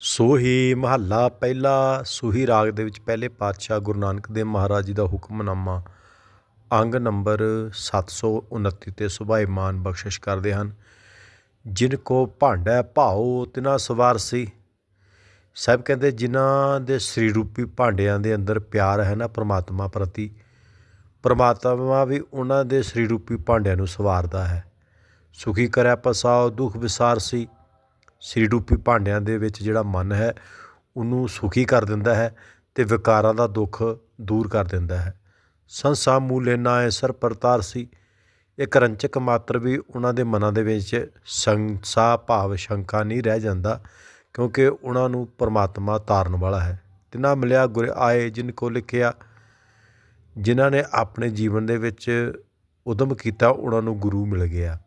ਸੋਹੀ ਮਹੱਲਾ ਪਹਿਲਾ ਸੂਹੀ ਰਾਗ ਦੇ ਵਿੱਚ ਪਹਿਲੇ ਪਾਤਸ਼ਾਹ ਗੁਰੂ ਨਾਨਕ ਦੇਵ ਮਹਾਰਾਜ ਜੀ ਦਾ ਹੁਕਮਨਾਮਾ ਅੰਗ ਨੰਬਰ 729 ਤੇ ਸੁਭਾਈਮਾਨ ਬਖਸ਼ਿਸ਼ ਕਰਦੇ ਹਨ। ਜਿਨ ਕੋ ਭਾਂਡਾ ਭਾਉ, ਤਿਨਾ ਸਵਾਰਸੀ ਸਭ ਕਹਿੰਦੇ ਜਿਨ੍ਹਾਂ ਦੇ ਸ੍ਰੀ ਰੂਪੀ ਭਾਂਡਿਆਂ ਦੇ ਅੰਦਰ ਪਿਆਰ ਹੈ ਨਾ ਪ੍ਰਮਾਤਮਾ ਪ੍ਰਤੀ, ਪ੍ਰਮਾਤਮਾ ਵੀ ਉਹਨਾਂ ਦੇ ਸ੍ਰੀ ਰੂਪੀ ਭਾਂਡਿਆਂ ਨੂੰ ਸਵਾਰਦਾ ਹੈ। ਸੁਖੀ ਕਰਿਆ ਪਸਾਉ, ਦੁਖ ਵਿਸਾਰਸੀ ਸ੍ਰੀ ਰੂਪੀ ਭਾਂਡਿਆਂ ਦੇ ਵਿੱਚ ਜਿਹੜਾ ਮਨ ਹੈ, ਉਹਨੂੰ ਸੁਖੀ ਕਰ ਦਿੰਦਾ ਹੈ ਅਤੇ ਵਿਕਾਰਾਂ ਦਾ ਦੁੱਖ ਦੂਰ ਕਰ ਦਿੰਦਾ ਹੈ। ਸੰਸਾ ਮੂਲੇ ਨਾਏ ਸਰ ਪ੍ਰਤਾਰ ਸੀ। ਇੱਕ ਰੰਚਕ ਮਾਤਰ ਵੀ ਉਹਨਾਂ ਦੇ ਮਨਾਂ ਦੇ ਵਿੱਚ ਸੰਸਾ ਭਾਵ ਸ਼ੰਕਾ ਨਹੀਂ ਰਹਿ ਜਾਂਦਾ, ਕਿਉਂਕਿ ਉਹਨਾਂ ਨੂੰ ਪਰਮਾਤਮਾ ਤਾਰਨ ਵਾਲਾ ਹੈ। ਤਿਨਾ ਮਿਲਿਆ ਗੁਰ ਆਏ ਜਿਨ ਕੋ ਲਿਖਿਆ, ਜਿਨ੍ਹਾਂ ਨੇ ਆਪਣੇ ਜੀਵਨ ਦੇ ਵਿੱਚ ਉਦਮ ਕੀਤਾ, ਉਹਨਾਂ ਨੂੰ ਗੁਰੂ ਮਿਲ ਗਿਆ।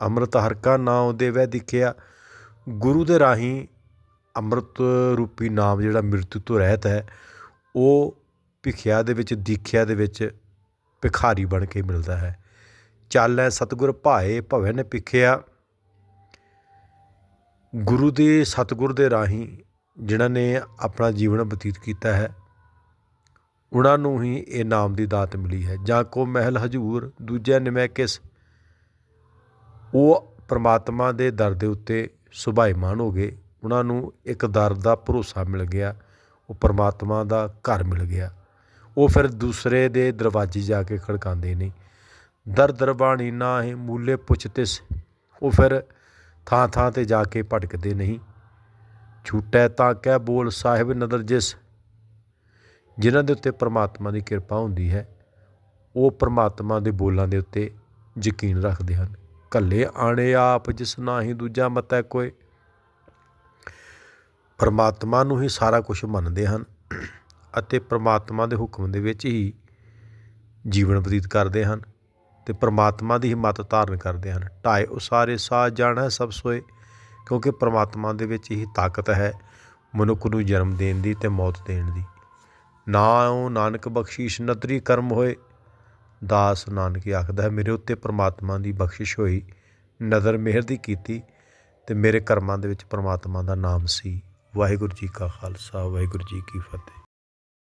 ਅੰਮ੍ਰਿਤ ਹਰ ਕਾ ਨਾਮ ਦੇਵੈ ਦਿਖਿਆ ਗੁਰੂ ਦੇ ਰਾਹੀਂ ਅੰਮ੍ਰਿਤ ਰੂਪੀ ਨਾਮ ਜਿਹੜਾ ਮ੍ਰਿਤੂ ਤੋਂ ਰਹਿਤ ਹੈ, ਉਹ ਭਿਖਿਆ ਦੇ ਵਿੱਚ, ਦੀਖਿਆ ਦੇ ਵਿੱਚ ਭਿਖਾਰੀ ਬਣ ਕੇ ਮਿਲਦਾ ਹੈ। ਚਾਲੈ ਸਤਿਗੁਰ ਭਾਏ ਭਵੈ ਨੇ ਭਿਖਿਆ। ਗੁਰੂ ਦੇ ਸਤਿਗੁਰ ਦੇ ਰਾਹੀਂ ਜਿਨ੍ਹਾਂ ਨੇ ਆਪਣਾ ਜੀਵਨ ਬਤੀਤ ਕੀਤਾ ਹੈ ਉਹਨਾਂ ਨੂੰ ਹੀ ਇਹ ਨਾਮ ਦੀ ਦਾਤ ਮਿਲੀ ਹੈ। ਜਾਂ ਕੋ ਮਹਿਲ ਹਜੂਰ, ਦੂਜਾ ਨਿਮੈ ਕਿਸ, ਉਹ ਪ੍ਰਮਾਤਮਾ ਦੇ ਦਰ ਦੇ ਉੱਤੇ ਸੁਭਾਈਮਾਨ ਹੋ ਗਏ, ਉਹਨਾਂ ਨੂੰ ਇੱਕ ਦਰ ਦਾ ਭਰੋਸਾ ਮਿਲ ਗਿਆ, ਉਹ ਪਰਮਾਤਮਾ ਦਾ ਘਰ ਮਿਲ ਗਿਆ। ਉਹ ਫਿਰ ਦੂਸਰੇ ਦੇ ਦਰਵਾਜ਼ੇ ਜਾ ਕੇ ਖੜਕਾਉਂਦੇ ਨਹੀਂ ਦਰ ਦਰਬਾਣੀ ਨਾ ਹੈ ਮੂਲੇ ਪੁੱਛਤੇ ਉਹ ਫਿਰ ਥਾਂ ਥਾਂ ਤੇ ਜਾ ਕੇ ਭਟਕਦੇ ਨਹੀਂ। ਛੂਟੈ ਤਾਂ ਕਹਿ ਬੋਲ ਸਾਹਿਬ ਨਦਰ ਜਿਸ, ਜਿਨ੍ਹਾਂ ਦੇ ਉੱਤੇ ਪ੍ਰਮਾਤਮਾ ਦੀ ਕਿਰਪਾ ਹੁੰਦੀ ਹੈ, ਉਹ ਪ੍ਰਮਾਤਮਾ ਦੇ ਬੋਲਾਂ ਦੇ ਉੱਤੇ ਯਕੀਨ ਰੱਖਦੇ ਹਨ। ਕੱਲੇ ਆਣੇ ਆਪ, ਜਿਸ ਨਾਹੀ ਦੂਜਾ ਮਤੈ ਕੋਈ। ਪਰਮਾਤਮਾ ਨੂੰ ਹੀ ਸਾਰਾ ਕੁਝ ਮੰਨਦੇ ਹਨ ਅਤੇ ਪਰਮਾਤਮਾ ਦੇ ਹੁਕਮ ਦੇ ਵਿੱਚ ਹੀ ਜੀਵਨ ਬਤੀਤ ਕਰਦੇ ਹਨ ਤੇ ਪਰਮਾਤਮਾ ਦੀ ਹੀ ਮਤ ਧਾਰਨ ਕਰਦੇ ਹਨ। ਢਾਏ ਉਸਾਰੇ ਸਾਹ ਜਾਣਾ ਸਭ ਸੋਏ, ਕਿਉਂਕਿ ਪਰਮਾਤਮਾ ਦੇ ਵਿੱਚ ਹੀ ਤਾਕਤ ਹੈ ਮਨੁੱਖ ਨੂੰ ਜਨਮ ਦੇਣ ਦੀ ਤੇ ਮੌਤ ਦੇਣ ਦੀ। ਨਾਉ ਨਾਨਕ ਬਖਸ਼ੀਸ਼ ਨਤਰੀ ਕਰਮ ਹੋਏ ਦਾਸ ਨਾਨਕ ਆਖਦਾ ਹੈ, ਮੇਰੇ ਉੱਤੇ ਪ੍ਰਮਾਤਮਾ ਦੀ ਬਖਸ਼ਿਸ਼ ਹੋਈ, ਨਜ਼ਰ ਮਿਹਰ ਦੀ ਕੀਤੀ ਤੇ ਮੇਰੇ ਕਰਮਾਂ ਦੇ ਵਿੱਚ ਪ੍ਰਮਾਤਮਾ ਦਾ ਨਾਮ ਸੀ। ਵਾਹਿਗੁਰੂ ਜੀ ਕਾ ਖਾਲਸਾ, ਵਾਹਿਗੁਰੂ ਜੀ ਕੀ ਫਤਿਹ।